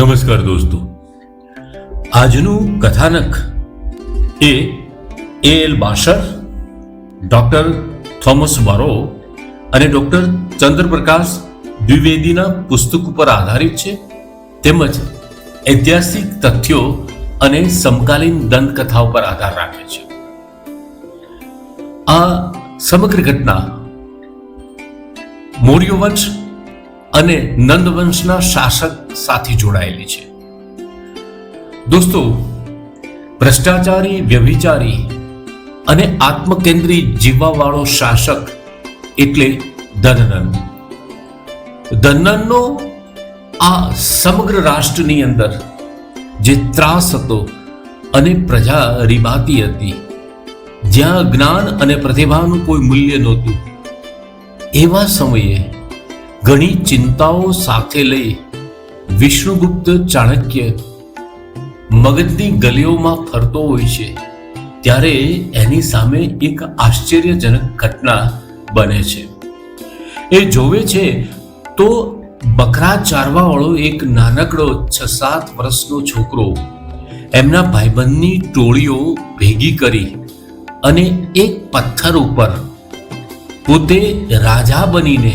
નમસ્કાર દોસ્તો. આજનું કથાનક એ A L Basham doctor Thomas Burrow અને ડોક્ટર ચંદ્રપ્રકાશ દ્વિવેદીના પુસ્તક ઉપર આધારિત છે, તેમજ ઐતિહાસિક તથ્યો અને સમકાલીન દંતકથા ઉપર આધાર રાખે છે. આ સમગ્ર ઘટના મૌર્ય વંશ અને નંદવંશના શાસક સાથે જોડાયેલી છે. દોસ્તો, ભ્રષ્ટાચારી વ્યભિચારી અને આત્મકેન્દ્રી જીવવાવાળો શાસક એટલે ધનનન ધનનનો આ સમગ્ર રાષ્ટ્રની અંદર જે ત્રાસ હતો અને પ્રજા રીબાતી હતી, જ્યાં જ્ઞાન અને પ્રતિભાનું કોઈ મૂલ્ય નહોતું, એવા સમયે ઘણી ચિંતાઓ સાથે લઈ વિષ્ણુગુપ્ત ચાણક્ય મગજની ગલીઓમાં ફરતો હોય છે, ત્યારે એની સામે એક આશ્ચર્યજનક ઘટના બને છે. એ જોવે છે તો બકરા ચારવાવાળો એક નાનકડો છ સાત વર્ષનો છોકરો એમના ભાઈબંધની ટોળીઓ ભેગી કરી અને એક પથ્થર ઉપર પોતે રાજા બનીને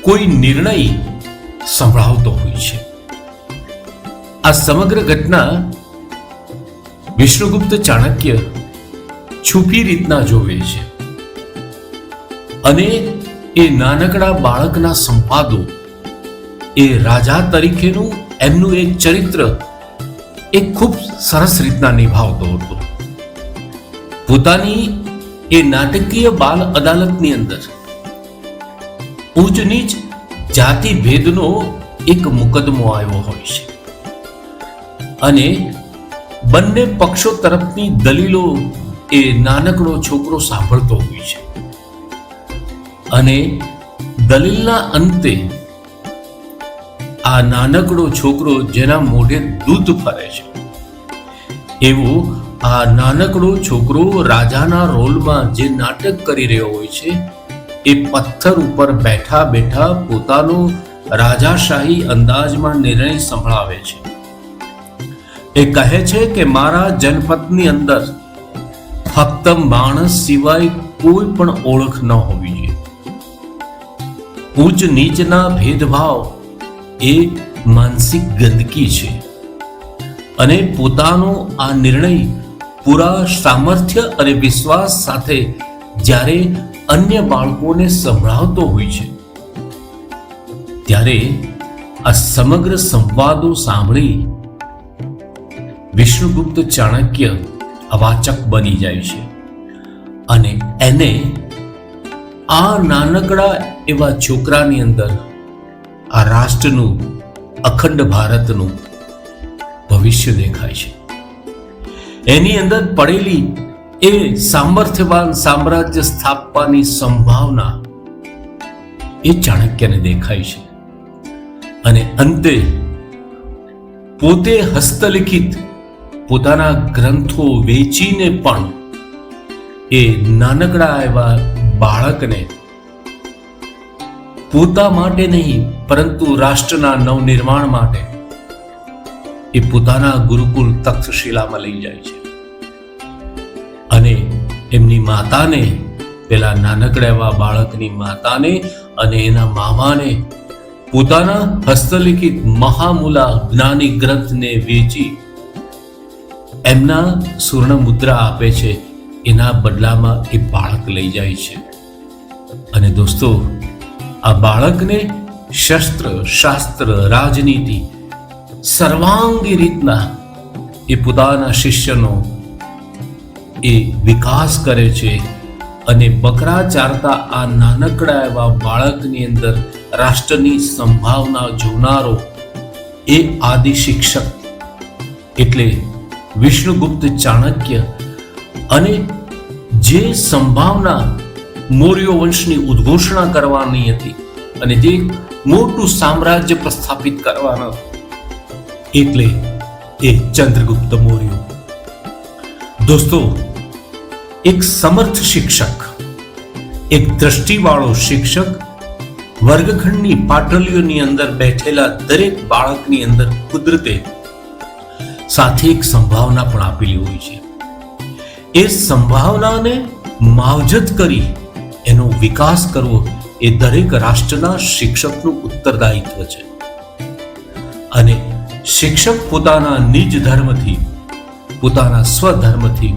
કોઈ નિર્ણય સંભળાવતો હોય છે. આ સમગ્ર ઘટના વિષ્ણુગુપ્ત ચાણક્ય છુપી રીતના જોવે છે અને એ નાનકડા બાળકના સંપાદો એ રાજા તરીકેનું એમનું એક ચરિત્ર એ ખૂબ સરસ રીતના નિભાવતો હતો. પોતાની એ નાટકીય બાલ અદાલતની અંદર ઉચ્ચ નીચ જાતિ ભેદનો એક મુકદમો આવ્યો હોય છે. અને બંને પક્ષો તરફની દલીલો એ નાનકડો છોકરો સાંભળતો હોય છે. અને દલીલના અંતે આ નાનકડો છોકરો જેના મોઢે દૂધ ફરે છે, એવો આ નાનકડો છોકરો રાજાના રોલમાં જે નાટક કરી રહ્યો હોય છે એ પથ્થર ઉપર બેઠા બેઠા પોતાનો રાજાશાહી અંદાજમાં નિર્ણય સંભળાવે છે. એ કહે છે કે મારા જનપદની અંદર ફક્ત માણસ સિવાય કોઈ પણ ઓળખ ન હોવી જોઈએ. ઉચ્ચ નીચના ભેદભાવ એ માનસિક ગંદકી છે અને પોતાનો આ નિર્ણય પૂરા સામર્થ્ય અને વિશ્વાસ સાથે જ્યારે અન્ય બાળકોને સંભળાવતો હોય છે. ત્યારે આ સમગ્ર સંવાદો સાંભળી વિષ્ણુગુપ્ત ચાણક્ય અવાચક બની જાય છે અને એને આ નાનકડા એવા છોકરાની અંદર આ રાષ્ટ્રનું અખંડ ભારતનું ભવિષ્ય દેખાય છે. એની અંદર પડેલી એ સામર્થ્યવાન સામ્રાજ્ય સ્થાપવાની સંભાવના એ ચાણક્યને દેખાય છે. અને અંતે પોતે હસ્તલિખિત પોતાના ગ્રંથો વેચીને પણ એ નાનકડા એવા બાળકને પોતા માટે નહીં, પરંતુ રાષ્ટ્રના નવનિર્માણ માટે એ પોતાના ગુરુકુલ તક્ષશિલામાં લઈ જાય છે. એમની માતાને, પેલા નાનકડા એવા બાળકની માતાને અને એના મામાને પોતાના હસ્તલિખિત મહામૂલા જ્ઞાની ગ્રંથને વેચી એમના સુવર્ણ મુદ્રા આપે છે. એના બદલામાં એ બાળક લઈ જાય છે. અને દોસ્તો, આ બાળકને શસ્ત્ર, શાસ્ત્ર, રાજનીતિ, સર્વાંગી રીતના એ પોતાના શિષ્યનો એ વિકાસ કરે છે અને બકરા ચારતા આ નાનકડા એવા બાળકની અંદર રાષ્ટ્રની સંભાવના જોનારો એ આદિ શિક્ષક એટલે વિષ્ણુગુપ્ત ચાણક્ય અને જે સંભાવના મૌર્ય વંશની ઉદ્ઘોષણા કરવાની હતી અને જે મોટું સામ્રાજ્ય પ્રસ્થાપિત કરવાના એટલે એ ચંદ્રગુપ્ત મૌર્ય. દોસ્તો એક સમર્થ શિક્ષક, એક દ્રષ્ટિવાળો શિક્ષક, વર્ગખંડની પાટલીઓની અંદર બેઠેલા દરેક બાળકની અંદર કુદરતે સાથે એક સંભાવના પણ આપેલી હોય છે. એ સંભાવનાને માવજત કરી એનો વિકાસ કરવો એ દરેક રાષ્ટ્રના શિક્ષકનું ઉત્તરદાયિત્વ છે. અને શિક્ષક પોતાના નિજ ધર્મથી, પોતાના સ્વધર્મથી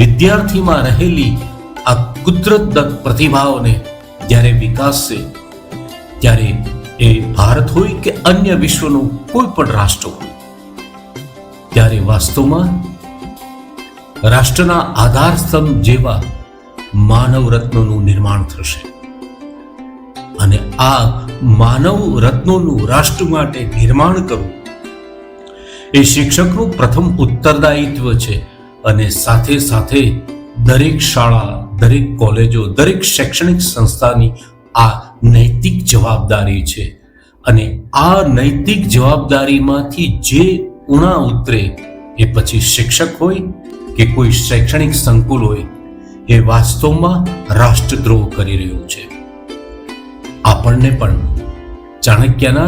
વિદ્યાર્થીમાં રહેલી આ કુદરત દત્ત પ્રતિભાઓને જ્યારે વિકાસશે, ત્યારે એ ભારત હોય કે અન્ય વિશ્વનું કોઈ પણ રાષ્ટ્ર હોય, ત્યારે વાસ્તવમાં રાષ્ટ્રના આધાર સ્તંભ જેવા માનવ રત્નોનું નિર્માણ થશે. અને આ માનવ રત્નોનું રાષ્ટ્ર માટે નિર્માણ કરવું એ શિક્ષકનું પ્રથમ ઉત્તરદાયિત્વ છે. અને સાથે સાથે દરેક શાળા, દરેક કોલેજો, દરેક શૈક્ષણિક સંસ્થાની આ નૈતિક જવાબદારી છે. અને આ નૈતિક જવાબદારીમાંથી જે ઉણા ઉતરે એ પછી શિક્ષક હોય કે કોઈ શૈક્ષણિક સંકુલ હોય, એ વાસ્તવમાં રાષ્ટ્રદ્રોહ કરી રહ્યું છે. આપણને પણ ચાણક્યના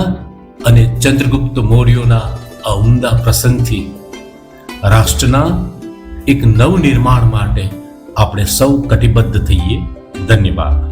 અને ચંદ્રગુપ્ત મૌર્યોના આ ઉમદા પ્રસંગથી રાષ્ટ્રના એક નવ નિર્માણ માટે આપણે સૌ કટિબદ્ધ થઈએ. ધન્યવાદ.